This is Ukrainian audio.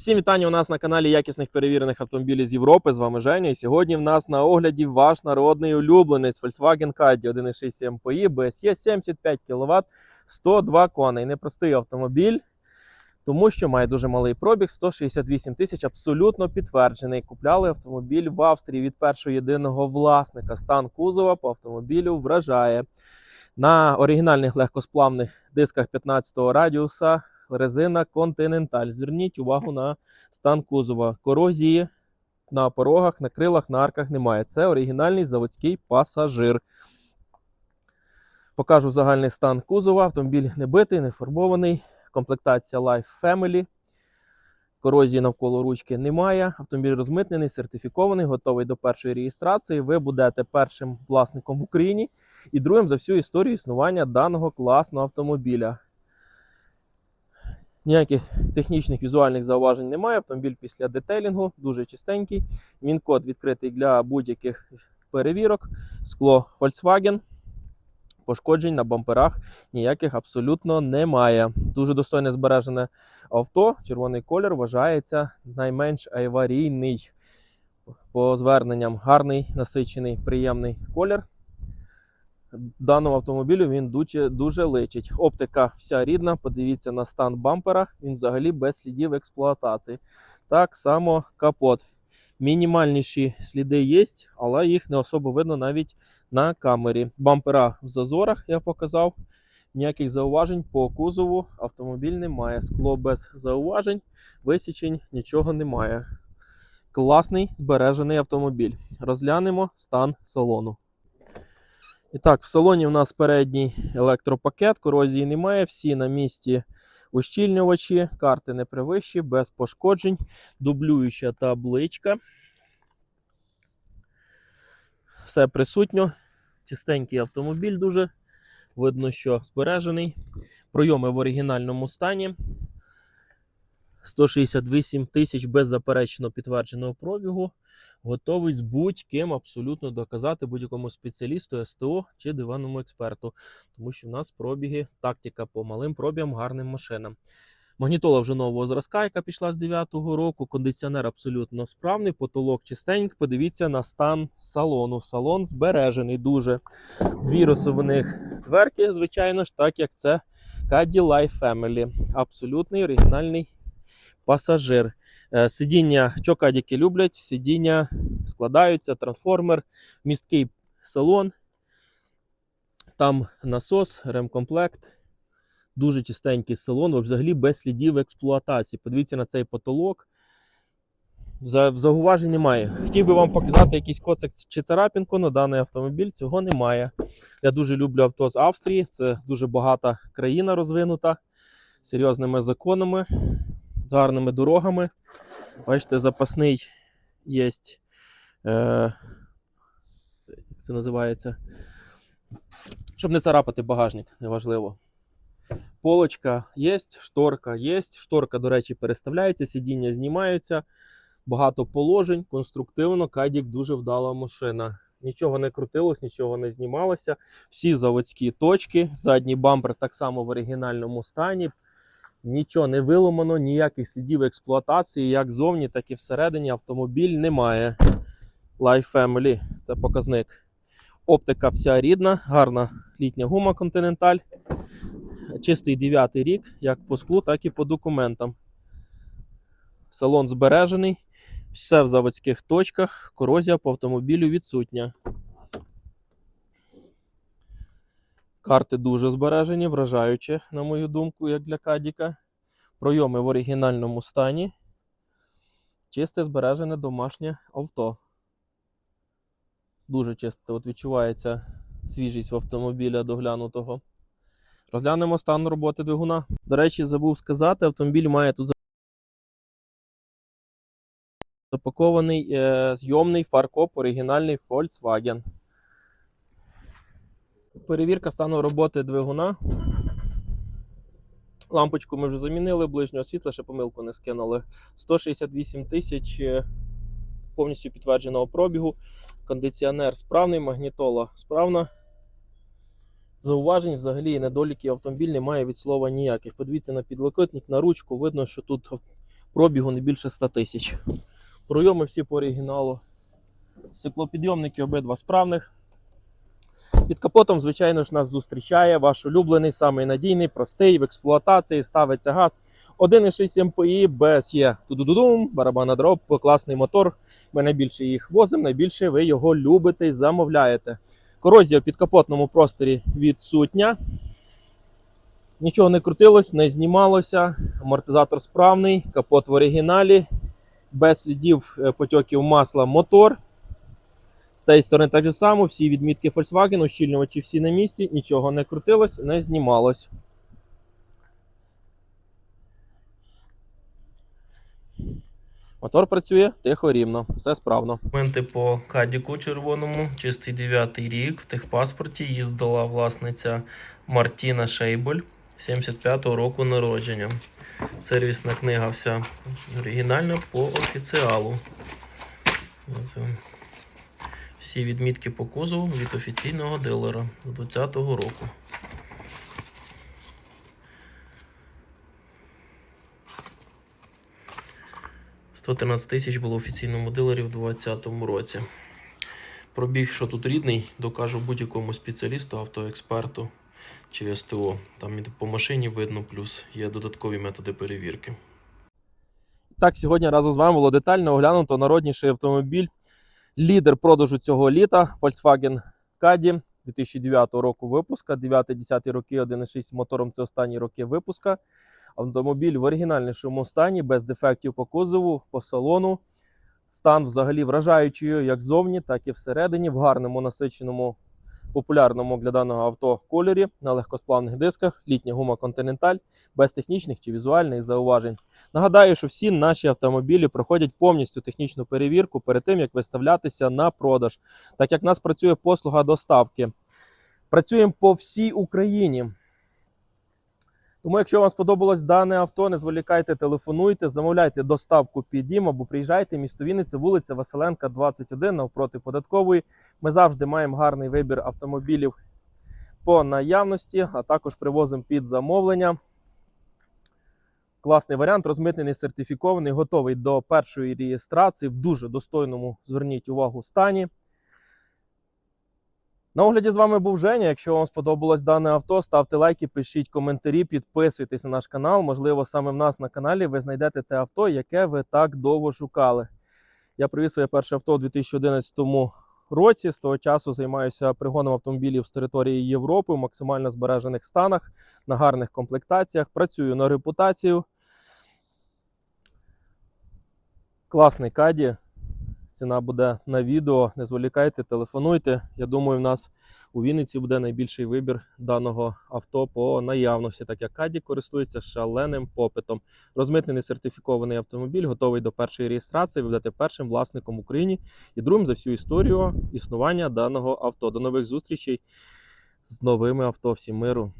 Всім вітання у нас на каналі якісних перевірених автомобілів з Європи. З вами Женя. І сьогодні в нас на огляді ваш народний улюбленець Volkswagen Caddy 1.6 MPI BSE 75 кВт, 102 коней. Непростий автомобіль, тому що має дуже малий пробіг, 168 тисяч, абсолютно підтверджений. Купляли автомобіль в Австрії від першого єдиного власника. Стан кузова по автомобілю вражає. На оригінальних легкосплавних дисках 15-го радіуса резина Continental. Зверніть увагу на стан кузова. Корозії на порогах, на крилах, на арках немає. Це оригінальний заводський пасажир. Покажу загальний стан кузова. Автомобіль не битий, не фарбований. Комплектація Life Family. Корозії навколо ручки немає. Автомобіль розмитнений, сертифікований, готовий до першої реєстрації. Ви будете першим власником в Україні і другим за всю історію існування даного класного автомобіля. Ніяких технічних візуальних зауважень немає. Автомобіль після детейлінгу дуже чистенький. Він код відкритий для будь-яких перевірок. Скло Volkswagen. Пошкоджень на бамперах ніяких абсолютно немає. Дуже достойне збережене авто. Червоний колір вважається найменш аварійний. По зверненням гарний, насичений, приємний колір. Даному автомобілю він дуже, дуже личить. Оптика вся рідна. Подивіться на стан бампера. Він взагалі без слідів експлуатації. Так само капот. Мінімальніші сліди є, але їх не особо видно навіть на камері. Бампера в зазорах я показав. Ніяких зауважень по кузову автомобіль немає. Скло без зауважень, висічень нічого немає. Класний збережений автомобіль. Розглянемо стан салону. І так, в салоні у нас передній електропакет, корозії немає, всі на місці ущільнювачі, карти не привищі, без пошкоджень, дублююча табличка. Все присутньо. Чистенький автомобіль дуже. Видно, що збережений. Пройоми в оригінальному стані. 168 тисяч беззаперечно підтвердженого пробігу. Готовий з будь-ким абсолютно доказати будь-якому спеціалісту, СТО чи диванному експерту. Тому що в нас пробіги, тактика по малим пробігам, гарним машинам. Магнітола вже нового зразка, яка пішла з 9-го року. Кондиціонер абсолютно справний, потолок чистенький. Подивіться на стан салону. Салон збережений дуже. Дві розсувних дверки, звичайно ж, так як це Caddy Life Family. Абсолютний оригінальний пасажир. Е, Сидіння, що кадіки люблять, сидіння складаються, трансформер, місткий салон. Там насос, ремкомплект. Дуже чистенький салон, взагалі без слідів експлуатації. Подивіться на цей потолок. За- Зауважень немає. Хотів би вам показати якийсь коцик чи царапінку на даний автомобіль. Цього немає. Я дуже люблю авто з Австрії. Це дуже багата країна розвинута, серйозними законами, з гарними дорогами. Бачите, запасний є. Е, як це називається? Щоб не царапати багажник, неважливо. Полочка є, шторка є. Шторка, до речі, переставляється, сидіння знімаються. Багато положень, конструктивно, кадік дуже вдала машина. Нічого не крутилось, нічого не знімалося. Всі заводські точки, задній бампер так само в оригінальному стані. Нічого не виламано, ніяких слідів експлуатації, як зовні, так і всередині автомобіль немає. Life Family це показник. Оптика вся рідна, гарна літня гума Continental. Чистий 9 рік, як по склу, так і по документам. Салон збережений, все в заводських точках, корозія по автомобілю відсутня. Карти дуже збережені, вражаючі, на мою думку, як для Кадіка. Пройоми в оригінальному стані. Чисте збережене домашнє авто. Дуже чисто от відчувається свіжість в автомобіля доглянутого. Розглянемо стан роботи двигуна. До речі, забув сказати, автомобіль має тут запакований е, зйомний фаркоп оригінальний Volkswagen. Перевірка стану роботи двигуна. Лампочку ми вже замінили, ближнього світла, ще помилку не скинули. 168 тисяч е, повністю підтвердженого пробігу. Кондиціонер справний, магнітола справна. Зауважень взагалі і недоліків автомобіль немає від слова ніяких. Подивіться на підлокотник, на ручку. Видно, що тут пробігу не більше 100 тисяч. Пройоми всі по оригіналу. Стеклопідйомники обидва справних. Під капотом, звичайно ж, нас зустрічає ваш улюблений, самий надійний, простий в експлуатації, ставиться газ. 1,6 МПІ, без є тудудудум, барабана дроб, класний мотор. Ми найбільше їх возимо, найбільше ви його любите і замовляєте. Корозія в підкапотному просторі відсутня. Нічого не крутилось, не знімалося. Амортизатор справний, капот в оригіналі, без слідів е, потьоків масла мотор. З тієї сторони так же само, всі відмітки Volkswagen, ущільнювачі всі на місці, нічого не крутилось, не знімалось. Мотор працює тихо рівно, все справно. Моменти по кадіку червоному, чистий 9 рік. В техпаспорті їздила власниця Мартіна Шейболь 75-го року народження. Сервісна книга вся оригінальна по офіціалу. Всі відмітки по кузову від офіційного дилера з 20-го року. «113 тисяч було офіційному дилері в 2020 році. Пробіг, що тут рідний, докажу будь-якому спеціалісту, автоексперту чи СТО. Там по машині видно, плюс є додаткові методи перевірки. Так, сьогодні разом з вами було детально оглянуто народніший автомобіль, лідер продажу цього літа Volkswagen Caddy 2009 року випуска, 9-10 роки 1.6 з мотором це останні роки випуска. Автомобіль в оригінальнішому стані, без дефектів по кузову, по салону. Стан взагалі вражаючий як ззовні, так і всередині, в гарному насиченому, популярному для даного авто кольорі на легкосплавних дисках, літня гума Continental, без технічних чи візуальних зауважень. Нагадаю, що всі наші автомобілі проходять повністю технічну перевірку перед тим, як виставлятися на продаж, так як в нас працює послуга доставки. Працюємо по всій Україні. Тому, якщо вам сподобалось дане авто, не зволікайте, телефонуйте, замовляйте доставку під дім або приїжджайте місто Вінниця, вулиця Василенка, 21, навпроти податкової. Ми завжди маємо гарний вибір автомобілів по наявності, а також привозимо під замовлення. Класний варіант, розмитнений, сертифікований, готовий до першої реєстрації в дуже достойному, зверніть увагу, стані. На огляді з вами був Женя. Якщо вам сподобалось дане авто, ставте лайки, пишіть коментарі, підписуйтесь на наш канал. Можливо, саме в нас на каналі ви знайдете те авто, яке ви так довго шукали. Я привіз своє перше авто у 2011 році. З того часу займаюся пригоном автомобілів з території Європи в максимально збережених станах, на гарних комплектаціях. Працюю на репутацію. Класний каді. Ціна буде на відео. Не зволікайте, телефонуйте. Я думаю, в нас у Вінниці буде найбільший вибір даного авто по наявності, так як Каді користується шаленим попитом. Розмитнений сертифікований автомобіль, готовий до першої реєстрації. Ви будете першим власником в Україні і другим за всю історію існування даного авто. До нових зустрічей з новими авто. Всім миру!